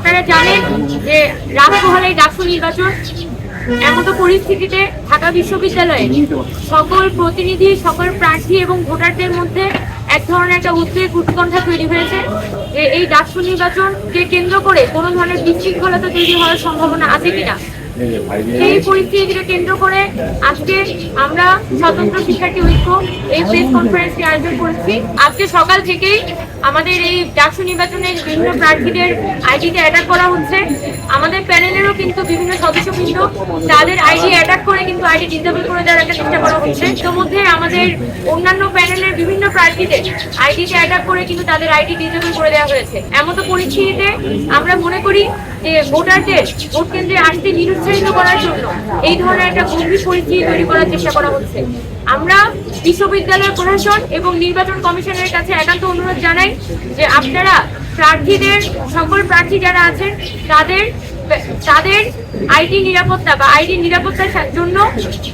আপনারা জানেন যে রাজমহলে রাষ্ট্র নির্বাচন এমন পরিস্থিতিতে ঢাকা বিশ্ববিদ্যালয়ে সকল প্রতিনিধি, সকল প্রার্থী এবং ভোটারদের মধ্যে এক ধরনের একটা উদ্বেগ, উৎকণ্ঠা তৈরি হয়েছে যে এই ডাকসু নির্বাচনকে কেন্দ্র করে কোনো ধরনের বিশৃঙ্খলতা তৈরি হওয়ার সম্ভাবনা আছে কিনা। এই পরিস্থিতিকে কেন্দ্র করে আজকে আমরা স্বতন্ত্র শিক্ষার্থী ঐক্য এই প্রেস কনফারেন্সটি আয়োজন করেছি। আজকে সকাল থেকেই আমাদের এই ডাকসু নির্বাচনের বিভিন্ন প্রার্থীদের আইডিতে অ্যাটাক করা হচ্ছে। আমাদের প্যানেলেরও কিন্তু বিভিন্ন সদস্যবৃন্দ তাদের আইডি অ্যাটাক করে কিন্তু আইডি ডিসেবল করে দেওয়ার একটা চেষ্টা করা হচ্ছে। তোমধ্যে আমাদের অন্যান্য প্যানেলের বিভিন্ন প্রার্থীদের আইডিতে অ্যাটাক করে কিন্তু তাদের আইডি ডিসেবল করে দেওয়া হয়েছে। এমন তো পরিস্থিতিতে আমরা মনে করি যে ভোটারদের ভোট কেন্দ্রে আসতে নিরুৎসাহিত করার জন্য এই ধরনের একটা গম্ভীর পরিস্থিতি তৈরি করার চেষ্টা করা হচ্ছে। আমরা বিশ্ববিদ্যালয় প্রশাসন এবং নির্বাচন কমিশনের কাছে একান্ত অনুরোধ জানাই যে আপনারা প্রার্থীদের, সকল প্রার্থী যারা আছেন, তাদের তাদের আইডি নিরাপত্তা বা আইডি নিরাপত্তার জন্য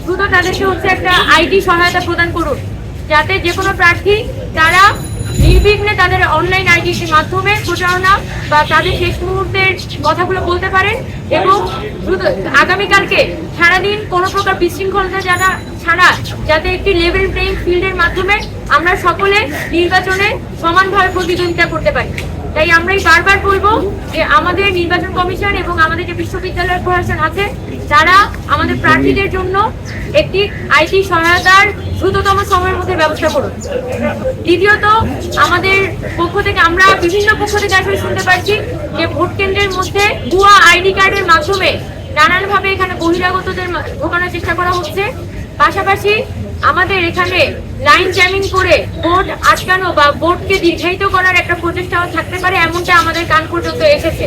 দ্রুত তাদেরকে হচ্ছে একটা আইডি সহায়তা প্রদান করুন। যাতে যে কোনো প্রার্থী তারা নির্বিঘ্নে তাদের অনলাইন আইডির মাধ্যমে প্রচারণা বা তাদের শেষ মুহূর্তের কথাগুলো বলতে পারেন এবং আগামীকালকে সারাদিন কোনো প্রকার বিশৃঙ্খলতা যারা ছাড়া যাতে একটি লেভেল প্লেইং ফিল্ডের মাধ্যমে আমরা সকলে নির্বাচনে সমানভাবে প্রতিদ্বন্দ্বিতা করতে পারি। তাই আমরাই বারবার বলব যে আমাদের নির্বাচন কমিশন এবং আমাদের যে বিশ্ববিদ্যালয় প্রশাসন আছে, তারা আমাদের প্রার্থীদের জন্য একটি আইটি সহায়তার দ্রুততম সময়ের মধ্যে ব্যবস্থা করুন। দ্বিতীয়ত, আমাদের পক্ষ থেকে আমরা বিভিন্ন পক্ষ থেকে আসলে শুনতে পারছি যে ভোট কেন্দ্রের মধ্যে ভুয়া আইডি কার্ডের মাধ্যমে নানানভাবে এখানে বহিরাগতদের ঢোকানোর চেষ্টা করা হচ্ছে। পাশাপাশি আমাদের এখানে লাইন জ্যামিং করে বোর্ড আটকানো বা বোর্ডকে দীর্ঘায়িত করার একটা প্রচেষ্টাও থাকতে পারে, এমনটা আমাদের কান পর্যন্ত এসেছে।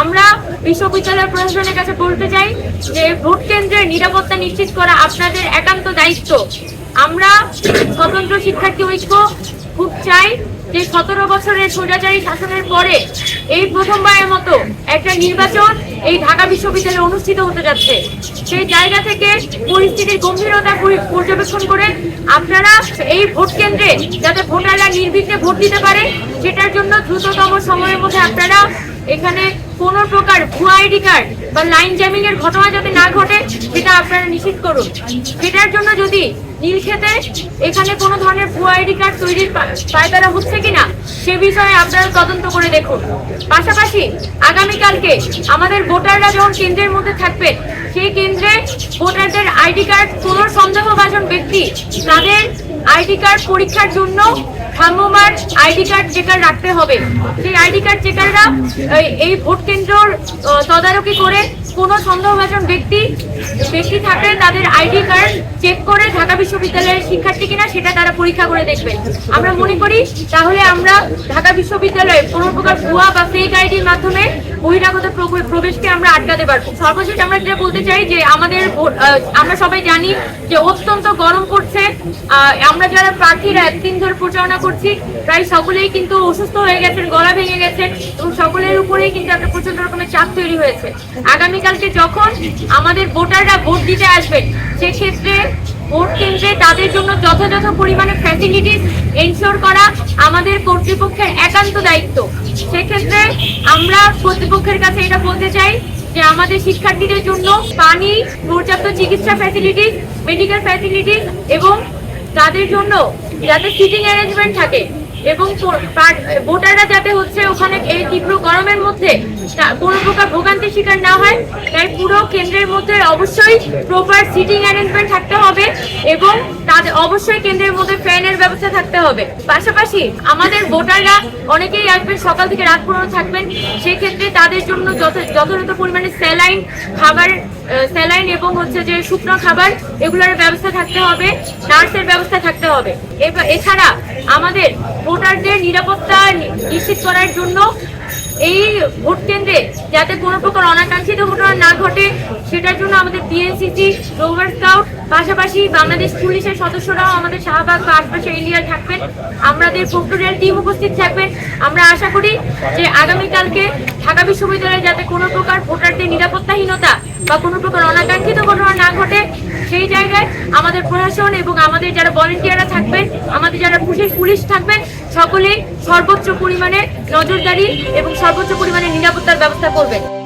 আমরা বিশ্ববিদ্যালয় প্রশাসনের কাছে বলতে চাই যে ভোট কেন্দ্রের নিরাপত্তা নিশ্চিত করা আপনাদের একান্ত দায়িত্ব। আমরা স্বতন্ত্র শিক্ষার্থী ঐক্য খুব চাই যে সতেরো বছরের স্বৈরাচারী শাসনের পরে এই প্রথমবারের মতো একটা নির্বাচন এই ঢাকা বিশ্ববিদ্যালয়ে অনুষ্ঠিত হতে যাচ্ছে। সেই জায়গা থেকে পরিস্থিতির গম্ভীরতা পর্যবেক্ষণ করে আপনারা এই ভোট কেন্দ্রে যাতে ভোটাররা নির্বিঘ্নে ভোট দিতে পারে, সেটার জন্য দ্রুততম সময়ের মধ্যে আপনারা এখানে কোনো প্রকার ভুয়া আইডি কার্ড বা লাইন জ্যামিং এর ঘটনা যাতে না ঘটে, সেটা আপনারা নিশ্চিত করুন। সেটার জন্য যদি নীলক্ষেতে এখানে কোনো ধরনের ভুয়া আইডি কার্ড তৈরির পায়তারা হচ্ছে কিনা, সে বিষয়ে আপনারা তদন্ত করে দেখুন। পাশাপাশি আগামীকালকে আমাদের ভোটাররা যখন কেন্দ্রের মধ্যে থাকবেন সেই কেন্দ্রে ভোটারদের আইডি কার্ড কোনো সন্দেহভাজন ব্যক্তি তাদের আইডি কার্ড পরীক্ষার জন্য ভ্রাম্যমাণ আইডি কার্ড চেকার রাখতে হবে। সেই আইডি কার্ড চেকাররা, এই- এই ভোট কেন্দ্রর তদারকি করে কোনো সন্দেহভাজন ব্যক্তি ব্যক্তি থাকলে তাদের আইডি কার্ড চেক করে ঢাকা বিশ্ববিদ্যালয়ের শিক্ষার্থী কিনা সেটা তারা পরীক্ষা করে দেখবেন। আমরা মনে করি তাহলে আমরা ঢাকা বিশ্ববিদ্যালয়ে কোনো প্রকার ভুয়া বা ফেক আইডির মাধ্যমে বহিরাগত প্রবেশকে আমরা আটকাতে পারব। সর্বশেষ আমরা যেটা বলতে চাই যে আমাদের আমরা সবাই জানি যে অত্যন্ত গরম পড়ছে। আমরা যারা প্রার্থীরা একদিন ধরে প্রচারণা করছি, প্রায় সকলেই কিন্তু অসুস্থ হয়ে গেছেন, গলা ভেঙে গেছে এবং সকলের উপরেই কিন্তু একটা প্রচণ্ড রকমের চাপ তৈরি হয়েছে। আগামীকালকে যখন আমাদের ভোটাররা ভোট দিতে আসবেন, সেক্ষেত্রে ভোট কেন্দ্রে তাদের জন্য যথাযথ পরিমাণে ফ্যাসিলিটিস এনশোর করা আমাদের কর্তৃপক্ষের একান্ত দায়িত্ব। সেক্ষেত্রে আমরা কর্তৃপক্ষের কাছে এটা বলতে চাই যে আমাদের শিক্ষার্থীদের জন্য পানি, পর্যাপ্ত চিকিৎসা ফ্যাসিলিটিস মেডিকেল ফ্যাসিলিটিস এবং তাদের জন্য যাতে সিটিং অ্যারেঞ্জমেন্ট থাকে। এবং ভোটাররা যাতে হচ্ছে ওখানে এই তীব্র গরমের মধ্যে কোনো প্রকার ভোগান্তির শিকার না হয়, তাই পুরো কেন্দ্রের মধ্যে অবশ্যই প্রপার সিটিং অ্যারেঞ্জমেন্ট থাকতে হবে এবং তাদের অবশ্যই কেন্দ্রের মধ্যে ফ্যানের ব্যবস্থা থাকতে হবে। পাশাপাশি আমাদের ভোটাররা অনেকেই আসবেন, সকাল থেকে রাত পর্যন্ত থাকবেন, সেক্ষেত্রে তাদের জন্য যথ- যথাযথ পরিমাণে স্যালাইন খাবার স্যালাইন এবং হচ্ছে যে শুকনো খাবার, এগুলোর ব্যবস্থা থাকতে হবে, নার্সের ব্যবস্থা থাকতে হবে। এছাড়া আমাদের ভোটারদের নিরাপত্তা নিশ্চিত করার জন্য এই ভোট কেন্দ্রে যাতে কোনো প্রকার অনাকাঙ্ক্ষিত ঘটনা না ঘটে, সেটার জন্য আমাদের বিএনসিসি রোভার স্কাউট পাশাপাশি বাংলাদেশ পুলিশের সদস্যরাও আমাদের শাহবাগ বা আশপাশের এরিয়ায় থাকবেন। আমাদের ফোক্টোরিয়াল টিম উপস্থিত থাকবেন। আমরা আশা করি যে আগামীকালকে ঢাকা বিশ্ববিদ্যালয়ে যাতে কোনো প্রকার ভোটারদের নিরাপত্তাহীনতা বা কোনো প্রকার অনাকাঙ্ক্ষিত ঘটনা না ঘটে সেই জায়গায় আমাদের প্রশাসন এবং আমাদের যারা ভলেন্টিয়াররা থাকবেন, আমাদের যারা পুলিশ পুলিশ থাকবেন, সকলেই সর্বোচ্চ পরিমাণে নজরদারি এবং সর্বোচ্চ পরিমাণে নিরাপত্তার ব্যবস্থা করবেন।